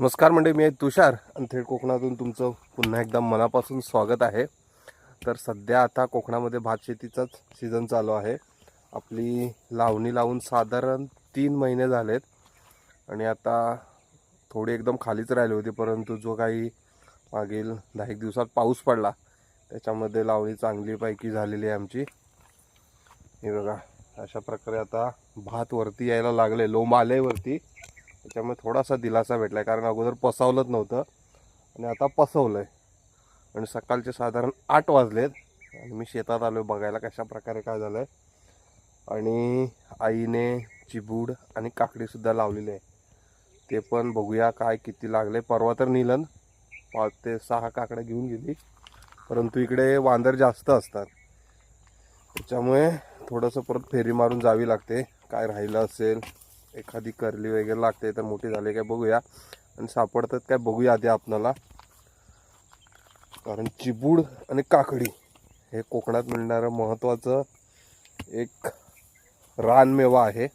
नमस्कार म्हणजे मी आहे तुषार. आणि थेट कोकणातून तुमचं पुन्हा एकदा मनापासून स्वागत आहे. तर सध्या आता कोकणामध्ये भात शेतीचाच सीझन चालू आहे. आपली लावणी लावून साधारण तीन महिने झालेत. आणि आता थोडी एकदम खालीच राहिली होती परंतु जो काही मागील दहा एक दिवसात पाऊस पडला त्याच्यामध्ये लावणी चांगलीपैकी झालेली आहे आमची. हे बघा अशा प्रकारे आता भात वरती यायला लागले लोंब आले वरती त्याच्यामुळे थोडासा दिलासा भेटला आहे कारण अगोदर पसावलंच नव्हतं. आणि आता पसवलं आहे आणि सकाळचे साधारण आठ वाजलेत. आणि मी शेतात आलो आहे बघायला कशा प्रकारे काय झालं आहे आणि आईने चिबूड आणि काकडीसुद्धा लावलेली आहे. ते पण बघूया काय किती लागले. परवा तर निलन पाच ते सहा काकड्या घेऊन गेली. परंतु इकडे वांदर जास्त असतात. त्याच्यामुळे थोडंसं परत फेरी मारून जावी लागते. काय राहिलं असेल? एखादी करली वगैरे लागते तर मोठी झाली काय बघूया. आणि सापडतात काय बघूया आधी आपणाला. कारण चिबूड आणि काकडी हे कोकणात मिळणारं महत्त्वाचं एक रानमेवा आहे.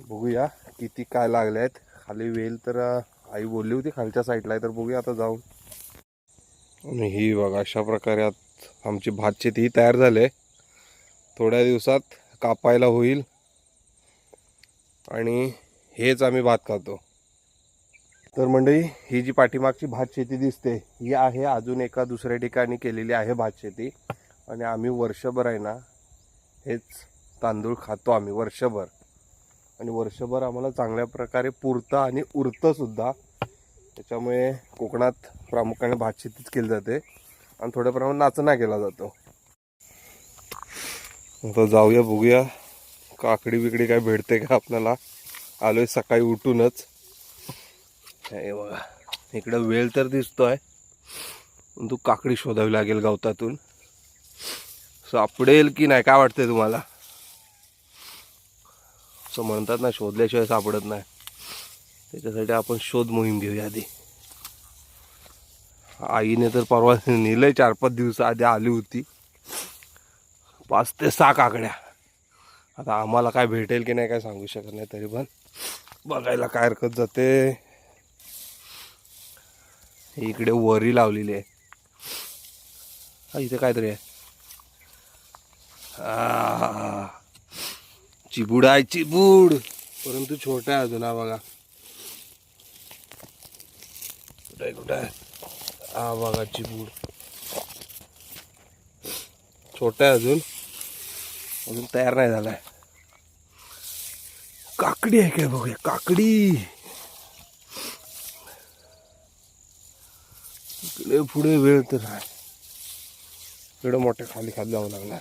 बघूया किती काय लागले आहेत. खाली वेल तर आई बोलली होती खालच्या साईडला आहे तर बघूया आता जाऊन. आणि ही बघा अशा प्रकारे आत आमची भात शेती ही तयार झाली थोड्या दिवसात कापायला होईल. आणि हेच आम्ही भात खातो. तर मंडळी ही जी पाठीमागची भात शेती दिसते ही आहे अजून एका दुसऱ्या ठिकाणी केलेली आहे भात शेती. आणि आम्ही वर्षभर आहे ना हेच तांदूळ खातो आम्ही वर्षभर. आणि वर्षभर आम्हाला चांगल्या प्रकारे पुरतं आणि उरतंसुद्धा त्याच्यामुळे कोकणात प्रामुख्याने भात शेतीच केली जाते. आणि थोड्या प्रमाणात नाचना केला जातो. आता जाऊया बघूया. काकडी बिकडी काय भेटते का आपल्याला? आलोय सकाळी उठूनच. हे बघा इकडं वेळ तर दिसतोय पण तू काकडी शोधावी लागेल गवतातून. सापडेल की नाही काय वाटतंय तुम्हाला? असं म्हणतात ना शोधल्याशिवाय सापडत नाही. त्याच्यासाठी आपण शोध मोहीम घेऊया आधी. आईने तर परवा नेलंय चार पाच दिवस आधी आली होती. पाच ते सहा काकड्या. आता आम्हाला काय भेटेल की नाही काय सांगू शकत नाही तरी पण. बघायला काय हरकत जाते. इकडे वरी लावलेली आहे. हा इथे काहीतरी आहे. चिबूड आहे चिबूड. परंतु छोटा आहे अजून हा बघा. कुठं आहे कुठं आहे? हा बघा चिबूड. छोटा आहे अजून. अजून तयार नाही झालाय. काकडी आहे काय बघूया काकडी. इकडे पुढे वेळ तर आहे. इकडे मोठ्या खाली खाली जावं लागणार.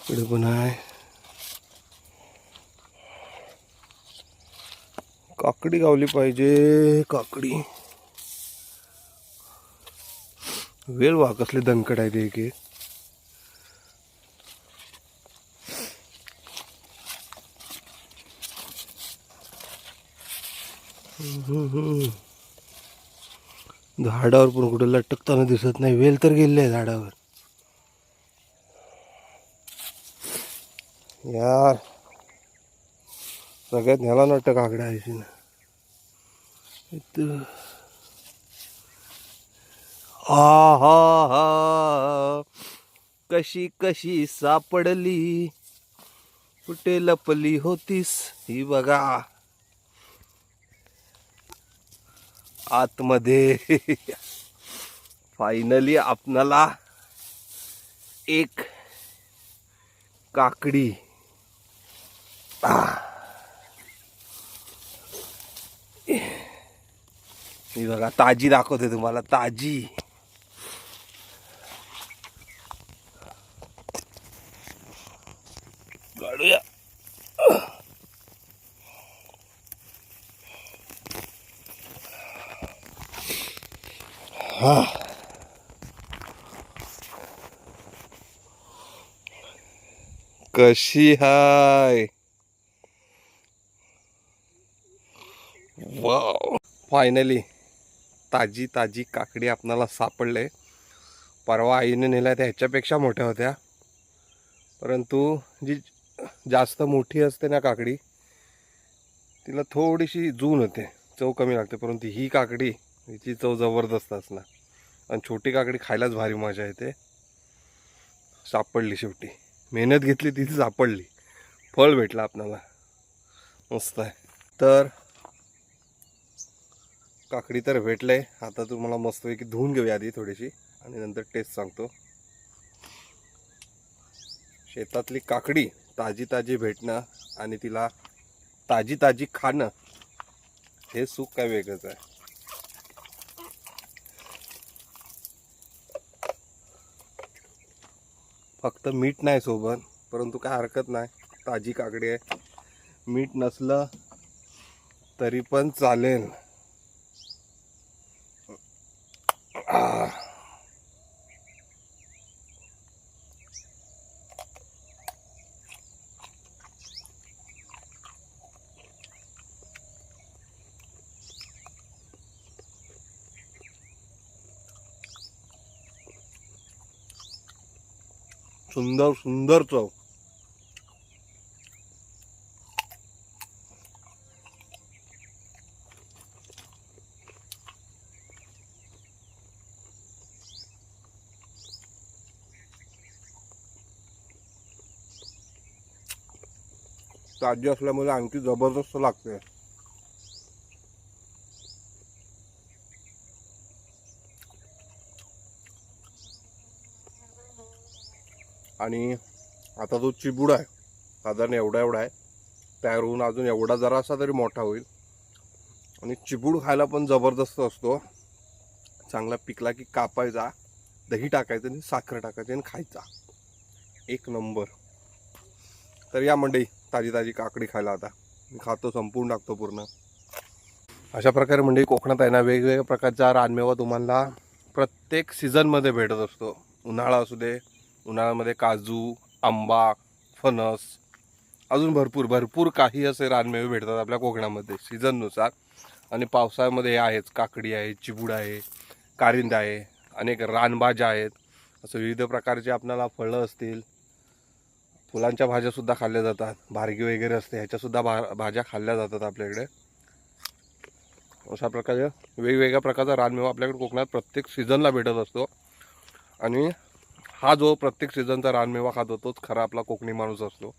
इकडे पण आहे. काकडी गावली पाहिजे काकडी. वेळ वा कसले दणकट आहे ते एक एक. झाडावर पण कुठे लटकताना दिसत नाही. वेल तर गेले आहे झाडावर. यार सगळ्यात न्याला नटक काकड्या आहे. आ हा. हा हा कशी कशी सापडली? कुठे लपली होतीस? ही बघा. आतमध्ये. फायनली आपणाला एक काकडी. ही बघा ताजी दाखवते तुम्हाला ताजी. काढूया. हा. कशी हाय? वाव. फायनली ताजी ताजी काकडी आपणाला सापडले. परवा आईने नेल्या त्या ह्याच्यापेक्षा मोठ्या होत्या. परंतु जी जास्त मोठी असते ना काकडी तिला थोडीशी जून होते चव कमी लागते परंतु ही काकडी हिची चव जबरदस्त असणार. आणि छोटी काकडी खायलाच भारी मजा येते. सापडली शेवटी. मेहनत घेतली तिथे सापडली. फळ भेटलं आपल्याला मस्त आहे. तर काकडी तर भेटलं आहे आता तुम्हाला मस्तपैकी धुवून घेऊया आधी थोडीशी. आणि नंतर टेस्ट सांगतो. शेतातली काकडी ताजी ताजी भेटणं आणि तिला ताजी ताजी खाणं हे सुख काय वेगळंच आहे. फक्त मीठ नाही सोबत परंतु काय हरकत नाही. ताजी काकडी आहे. मीठ नसलं तरी पण चालेल. सुंदर सुंदर चव. ताजी असल्यामुळे आणखी जबरदस्त लागते. आणि आता जो चिबूड आहे. साधारण एवढा एवढा आहे. तयार होऊन अजून एवढा जरासा तरी मोठा होईल. आणि चिबूड खायला पण जबरदस्त असतो. चांगला पिकला की कापायचा दही टाकायचं आणि साखर टाकायची आणि खायचा. एक नंबर. तर या मंडई ताजी ताजी काकडी खायला आता. मी खातो संपूर्ण टाकतो पूर्ण. अशा प्रकारे मंडई कोकणात आहे ना वेगवेगळ्या प्रकारचा रानमेवा तुम्हाला प्रत्येक सीझनमध्ये भेटत असतो. उन्हाळा असू दे उन्हाळ्यामध्ये काजू आंबा फणस अजून भरपूर भरपूर काही असे रानमेवे भेटतात आपल्या कोकणामध्ये सीझननुसार. आणि पावसाळ्यामध्ये हे आहेच काकडी आहे चिबूड आहे कारिंद आहे अनेक रानभाज्या आहेत. असं विविध प्रकारचे आपल्याला फळं असतील फुलांच्या भाज्यासुद्धा खाल्ल्या जातात भारगी वगैरे असते ह्याच्यासुद्धा भा भाज्या खाल्ल्या जातात आपल्याकडे. अशा प्रकारे वेगवेगळ्या प्रकारचा रानमेवा आपल्याकडे कोकणात प्रत्येक सीझनला भेटत असतो. आणि हा जो प्रत्येक सीझनचा रानमेवा खातो तोच खरा आपला कोकणी माणूस असतो.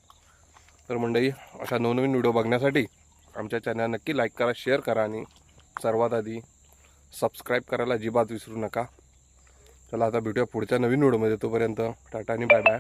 तर मंडळी अशा नवनवीन व्हिडिओ बघण्यासाठी आमच्या चॅनल नक्की लाईक करा शेअर करा आणि सर्वात आधी सबस्क्राईब करायला अजिबात विसरू नका. चला आता भेटूया पुढच्या नवीन व्हिडिओमध्ये तोपर्यंत टाटा आणि बाय बाय